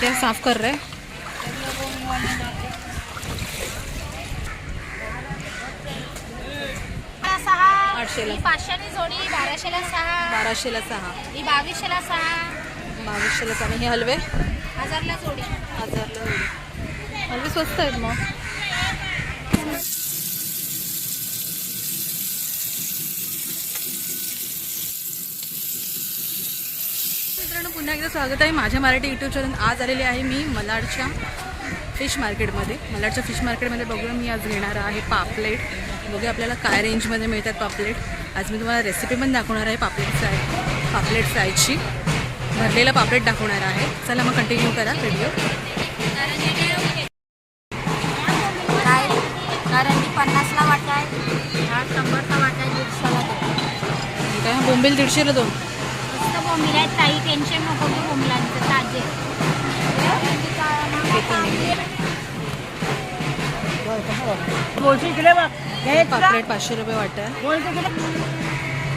ते साफ कर रहे आठशेला. जोडी बाराशेला सहा. बाराशेला सहा. ही बावीसशेला सहा. बावीसशेला सहा. हे हलवे? हजारला जोडी. हजारला जोडी. हलवे स्वस्त आहेत मग. पुन्हा एकदा स्वागत आहे माझ्या मराठी यूट्यूब चॅनल आज आलेली आहे मी मलाडच्या फिश मार्केटमध्ये मलाडच्या फिश मार्केटमध्ये बघूया मी आज घेणार आहे पापलेट. बघूया आपल्याला काय रेंजमध्ये मिळतात पापलेट. आज मी तुम्हाला रेसिपी पण दाखवणार आहे पापलेट फ्राय पापलेट फ्रायची भरलेला पापलेट दाखवणार आहे. चला मग कंटिन्यू करा व्हिडिओ कारण की पन्नासला वाटा आहे हा शंभरचा वाटा आहे दीडशेला. काय बोंबील दीडशेला दोन बोंबील आहेत काही टेन्शन नको घेऊ बोंबलांचं ताजे. पापलेट पाचशे रुपये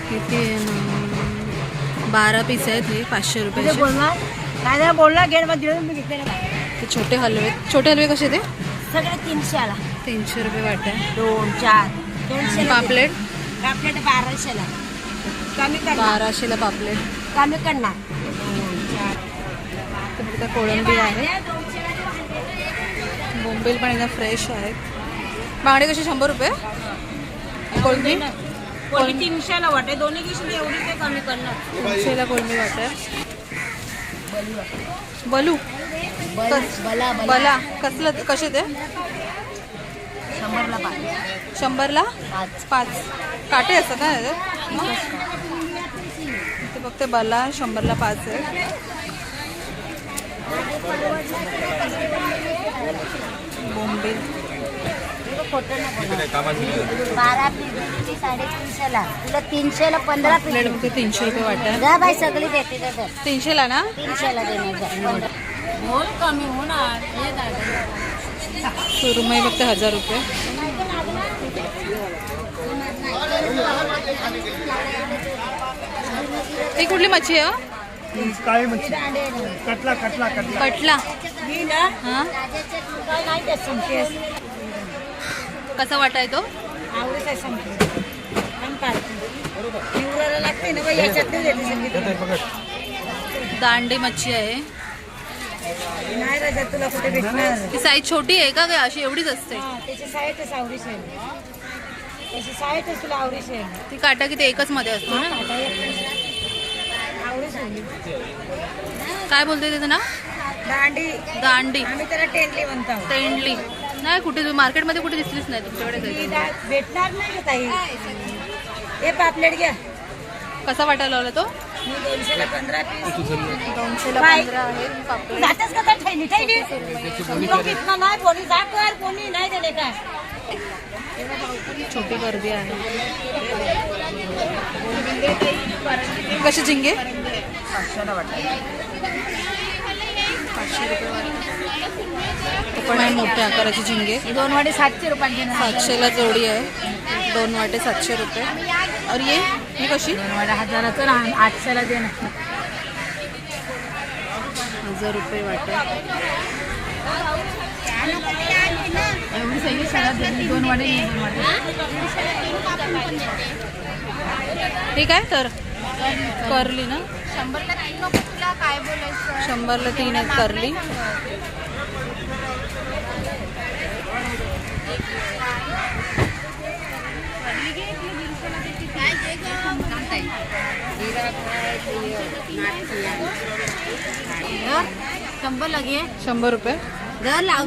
किती? बारा पीस आहेत हे पाचशे तुझे रुपयाचे बोलणार? काय नाही बोलणार गेट मी घेतले ते छोटे हलवे छोटे हलवे कसे ते? सगळे तीनशेला तीनशे रुपये वाटा दोन चार. दोनशे पापलेट? पापलेट बाराशेला. कमी बाराशेला पापलेट. कमी करणार? ते फक्त कोळंबी आहे. बोंबील पण एकदम फ्रेश आहेत. बांगडे कसे शंभर रुपये? कोळंबी? कोणी तीनशेला वाटे दोन्ही घेशील एवढी ते कमी करणार तीनशेला कोळंबी वाटा बलू? बला. बला कसलं कसे ते? शंभरला पाच. शंभरला? पाच. पाच. काटे असतात ना फक्त बला शंभरला पाच आहे. नको बारा पीस साडेतीनशेला. तुला तीनशेला पंधरा फक्त तीनशे रुपये वाटा जा बाई सगळी देते का तर तीनशेला ना? तीनशेला देणार होल कमी होणार. हे दादा सुरमई फक्त हजार रुपये. ही कुठली मच्छी आहे हो? काळी मच्छी. कटला कटला कटला. कटला. हा? कसा वाटा आहे तो? आवडत आहे संकेस पण पार्टी पिवळाला लागते ना बाई याच्यात नाही देते संगीत. दांडी मच्छी आहे. नाही राजा तुला कुठे भेटणार? ती साईज छोटी आहे का काय अशी एवढीच असते. हा, त्याची साईटच आवडीच आहे. त्याची तुला आवडीच आहे. ती काटा किती एकच मध्ये असतो ना? आता एक काय बोलते त्याचं ना दांडी. दांडी. आम्ही त्याला टेंडली म्हणतो. तेंडली नाही कुठे तुम्ही मार्केटमध्ये कुठे दिसलीच नाही तुमच्याकडे भेटणार नाही का ताई? हे पापलेट घ्या. कसा वाटायला लावला तो? दोनशेला पंधरा पीस. दोनशेला बाय. पंधरा आहे पापलेट. जातेच का काय ठेली ठेली लोक इथनं नाही कोणी जा कर कोणी नाही दिले काय छोटी गर्दी आहे. कसे झिंगे? पाचशे रुपये वाटा. हे पण आहे मोठ्या आकाराची झिंगे. दोन वाटे सातशे रुपयांचे सातशेला जोडी आहे. दोन वाटे सातशे रुपये. और ये? ही कशी? दोन वाटे हजाराचं ना आठशेला दे ना. हजार रुपये वाटा. एवढी सगळी सगळ्यात दोन वाटे ठीक आहे तर. करली ना? शंभरला तीन नको तुला काय बोलायचं? शंभरला तीन आहेत करली शंभर लगे. शंभर रुपये. दर लाव.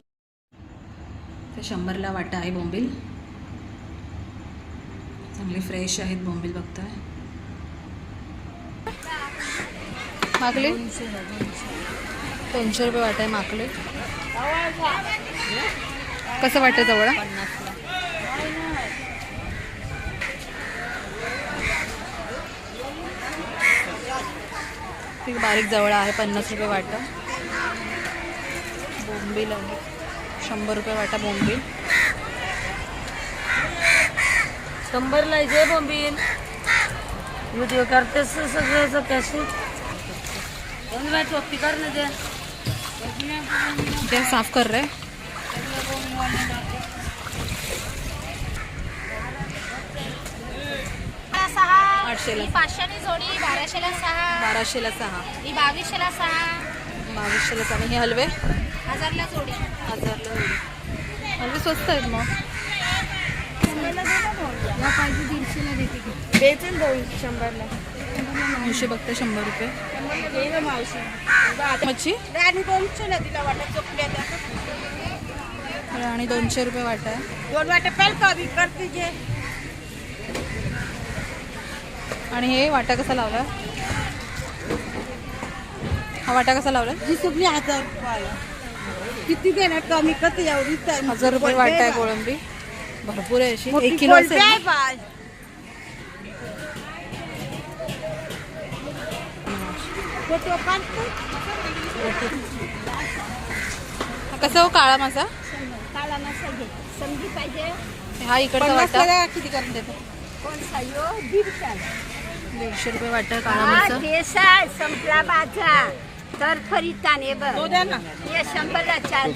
ते शंभरला वाटा आहे बोंबील चांगले फ्रेश आहेत बोंबील बघताय. माकली? दोनशे रुपये वाटा आहे माकली. कसं वाटतं जवळ? ती बारीक जवळ आहे पन्नास रुपये वाटा. बोंबील आहे. शंभर रुपये वाटा बोंबील. शंभरला जे बोंबील. व्हिडिओ करतेस सगळं कशी ते साफ कर रहे. सहा आठशेला. जोडी बाराशेला सहा. बाराशेला सहा. ही बावीसशेला सहा. बावीसशेला सहा. हे हलवे? हजारला जोडी. हजारला एवढे. हलवे स्वस्त आहेत मग. पाहिजे दीडशेला देते दोन शंभरला. मावशी बघते शंभर रुपये. मावशी मच्छी? आणि वाटत आणि दोनशे रुपये वाटा आहे. दोन वाटे पेल आणि हे वाटा कसा लावला? हा वाटा कसा लावला? जी तुम्ही हजार रुपयाला किती देणार कमी कसं एवढीच हजार रुपये वाटा आहे कोळंबी भरपूर आहे अशी. एक किलो असेल आहे कसा हो काळा मासा? काळा मासा घे. समजी पाहिजे. हा इकडचा वाटा. किती करून देतो? कोण दीडशे. रुपये वाटा आहे काळा मासा. देसा संपला बाजा तर ताने द्या ना. हे शंभरला चार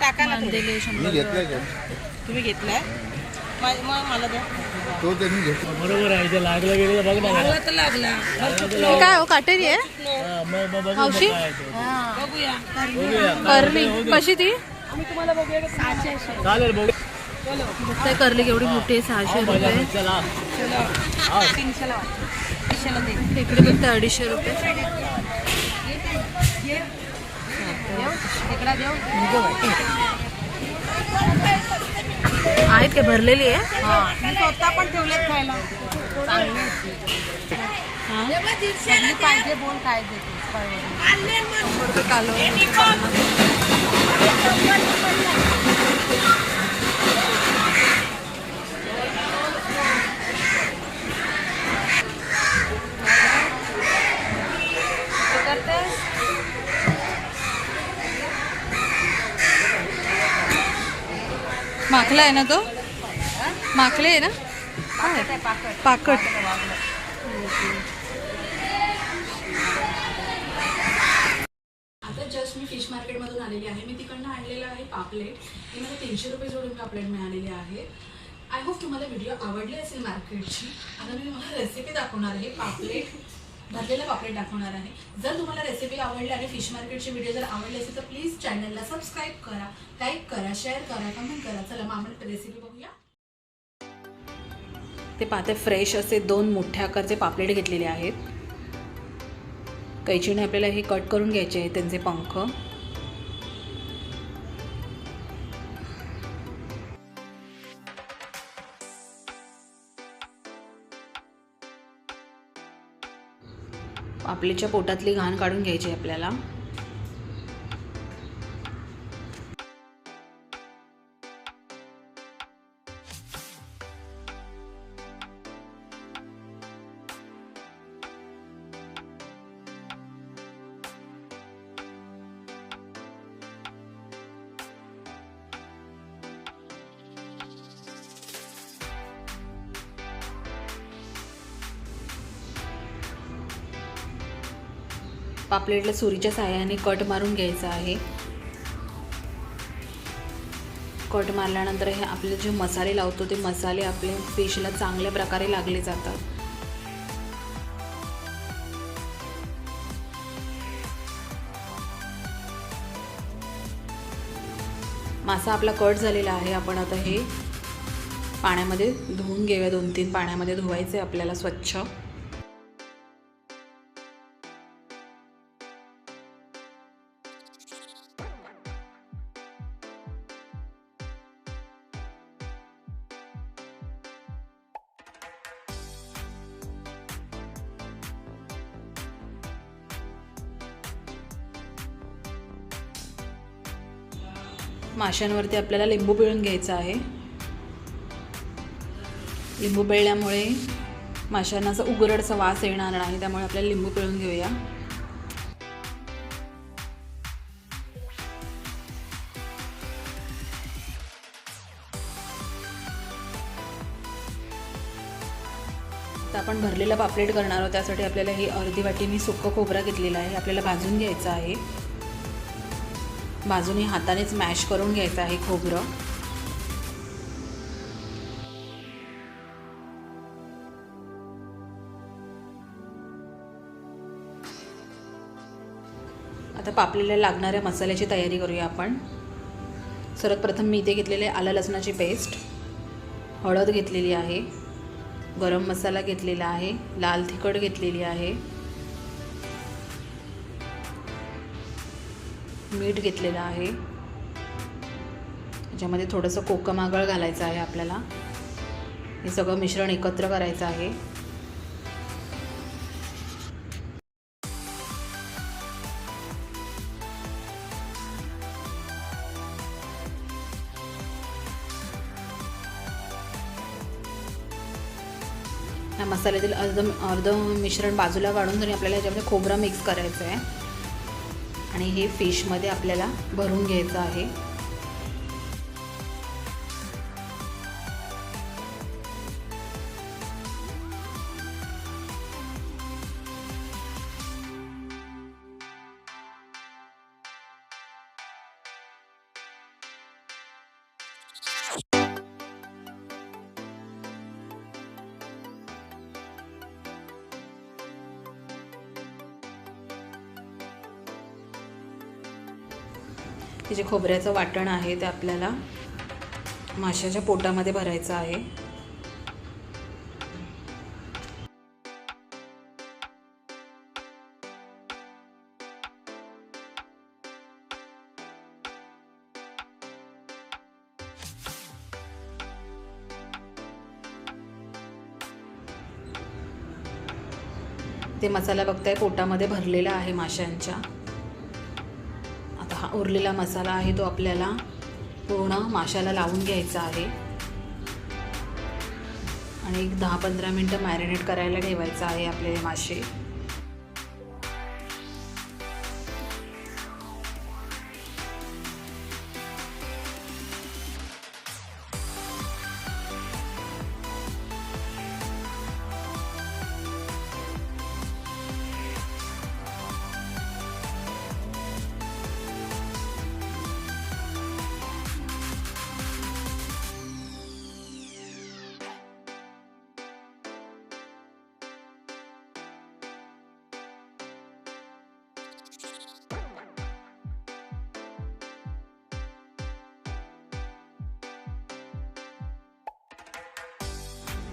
टाका शंभर तुम्ही. घेतलाय मला द्या. तो त्यांनी घेतला बरोबर आहे लागलं गेलं तर बघ ना लागला तर लागला हे काय हो काटेरी आहे हा, मग मग बघू मावशी मग काय आहे ते. बघूया बघूया करली कशी ती चालेल बघू करली केवढी मोठी आहे सहाशे मजा रुपये चला तीनशेला दे बघताय अडीचशे रुपये इकडा देऊ आहेत का भरलेली आहे. मी स्वतः पण ठेवलेत खायला. चांगले पाहिजे बोल काय देते शंभर रुपये कालो माखला आहे ना तो? माखले आहे ना? काय? पाकट. आता जस्ट मी फिश मार्केटमधून आलेली आहे. मी तिकडनं आणलेलं आहे पापलेट. हे मला तीनशे रुपये जोडून पापलेट मिळालेली आहे. आय होप तुम्हाला व्हिडिओ आवडले असेल मार्केटची आता मी तुम्हाला रेसिपी दाखवणार आहे पापलेट. भरलेला पापलेट दाखवणार आहे. जर तुम्हाला रेसिपी आवडली आणि फिश मार्केटचे व्हिडिओ जर आवडले असेल तर प्लीज चॅनलला सबस्क्राईब करा लाईक करा शेअर करा कमेंट करा. चला मग आपण रेसिपी बघूया. ते पाहते फ्रेश असे दोन मोठ्या आकारचे पापलेट घेतलेले आहेत. कैचीने आपल्याला हे कट करून घ्यायचे आहे त्यांचे पंख. आपल्याच्या पोटातली घाण काढून घ्यायची आहे आपल्याला. पापलेटला सुरीच्या साह्याने कट मारून घ्यायचा आहे. कट मारल्यानंतर हे आपले जे मसाले लावतो ते मसाले आपले फिशला चांगल्या प्रकारे लागले जातात. मासा आपला कट झालेला आहे. आपण आता हे पाण्यामध्ये धुवून घेऊया. दोन तीन पाण्यामध्ये धुवायचे आपल्याला स्वच्छ. माशांवरती आपल्याला लिंबू पिळून घ्यायचं आहे. लिंबू पिळल्यामुळे माशांना असं उघरडचा वास येणार नाही त्यामुळे आपल्याला लिंबू पिळून घेऊया. तर आपण भरलेला पापलेट करणार आहोत त्यासाठी आपल्याला ही अर्धी वाटी मी सुक्कं खोबरा घेतलेला आहे आपल्याला भाजून घ्यायचं आहे. बाजूने हातानेच मॅश करून घ्यायचं आहे खोबरं. आता पापलेल्या लागणाऱ्या मसाल्याची तयारी करूया आपण. सर्वात प्रथम मी इथे घेतलेले आलं लसणाची पेस्ट. हळद घेतलेली आहे. गरम मसाला घेतलेला आहे. लाल तिखट घेतलेली आहे. मीठ घेतलेलं आहे. त्याच्यामध्ये थोडंसं कोकम आगळ घालायचं आहे आपल्याला. हे सगळं मिश्रण एकत्र करायचं आहे. ह्या मसाल्यातील अर्ध अर्ध मिश्रण बाजूला काढून तरी आपल्याला याच्यामध्ये खोबरं मिक्स करायचं आहे आणि हे फिशमध्ये आपल्याला भरून घ्यायचं आहे. की जे खोबऱ्याचं वाटण आहे ते आपल्याला माशाच्या पोटामध्ये भरायचं आहे. ते मसाला बघताय पोटामध्ये भरलेला आहे माशांच्या. उरलेला मसाला आहे तो आपल्याला पूर्ण माशाला लावून घ्यायचा आहे. आणि एक दहा पंधरा मिनटं मॅरिनेट करायला ठेवायचं आहे आपले मासे.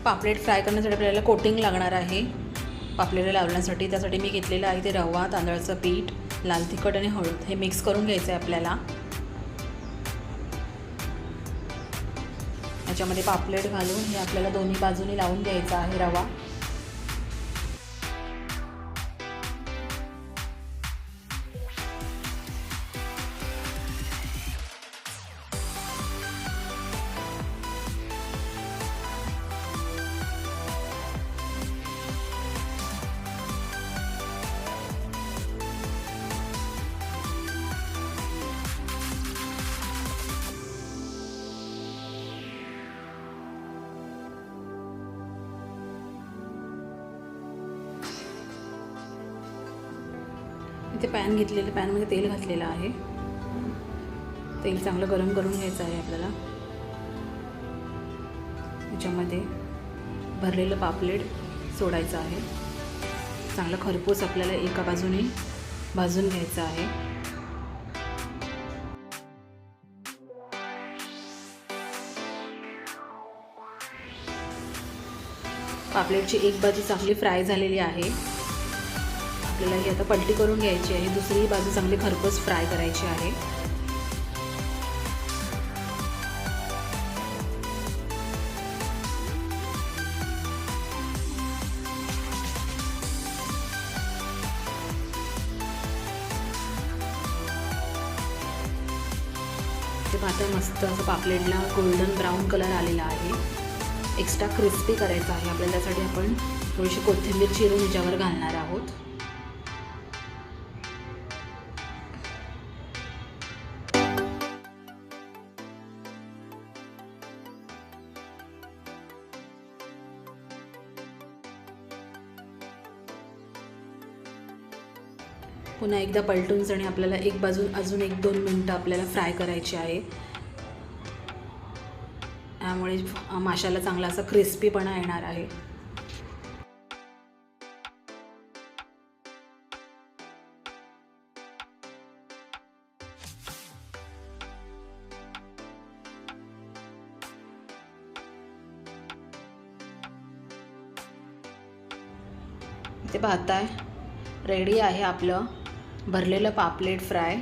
पापलेट फ्राय करण्यासाठी आपल्याला कोटिंग लागणार आहे. पापलेट लावण्यासाठी त्यासाठी मी घेतलेलं आहे ते रवा तांदळाचं पीठ लाल तिखट आणि हळद हे मिक्स करून घ्यायचं आहे आपल्याला. याच्यामध्ये पापलेट घालून हे आपल्याला दोन्ही बाजूनी लावून घ्यायचं आहे रवा. इथे पॅन घेतलेलं पॅनमध्ये तेल घातलेलं आहे. तेल चांगलं गरम करून घ्यायचं आहे आपल्याला. त्याच्यामध्ये भरलेलं पापलेट सोडायचं आहे. चांगलं खरपूस आपल्याला एका बाजूने भाजून घ्यायचं आहे. पापलेटची एक बाजू चांगली फ्राय झालेली आहे. आपल्याला ही आता पलटी करून घ्यायची आहे. दुसरी बाजू चांगली खरपूस फ्राय करायची आहे. ते पाहता मस्त असं पापलेटला गोल्डन ब्राऊन कलर आलेला आहे. एक्स्ट्रा क्रिस्पी करायचा आहे. आपल्याला त्यासाठी आपण थोडीशी कोथिंबीर चिरून ह्याच्यावर घालणार आहोत. पुन्हा एकदा पलटून आणि आपल्याला एक बाजू अजून एक दोन मिनटं आपल्याला फ्राय करायची आहे. त्यामुळे माशाला चांगला असा क्रिस्पीपणा येणार आहे. ते पाहताय रेडी आहे आपलं. भरलेलं पापलेट फ्राय.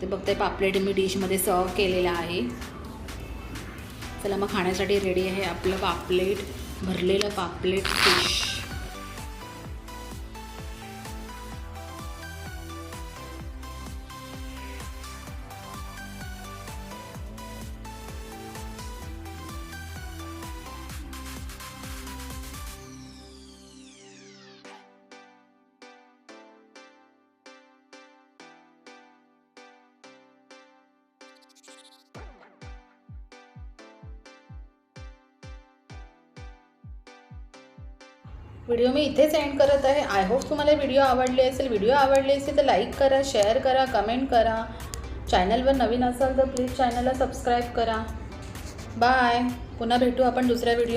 ते बघते पापलेट मी डिशमध्ये सर्व केलेलं आहे. चला मग खाण्यासाठी रेडी आहे आपलं पापलेट भरलेलं पापलेट फिश व्हिडिओ मी इथेच एंड करत आहे. आय होप तुम्हाला व्हिडिओ आवडले असेल व्हिडिओ आवडले असेल तर लाईक करा शेअर करा कमेंट करा. चॅनलवर नवीन असाल तर प्लीज चॅनलला सबस्क्राईब करा. बाय पुन्हा भेटू आपण दुसऱ्या व्हिडिओ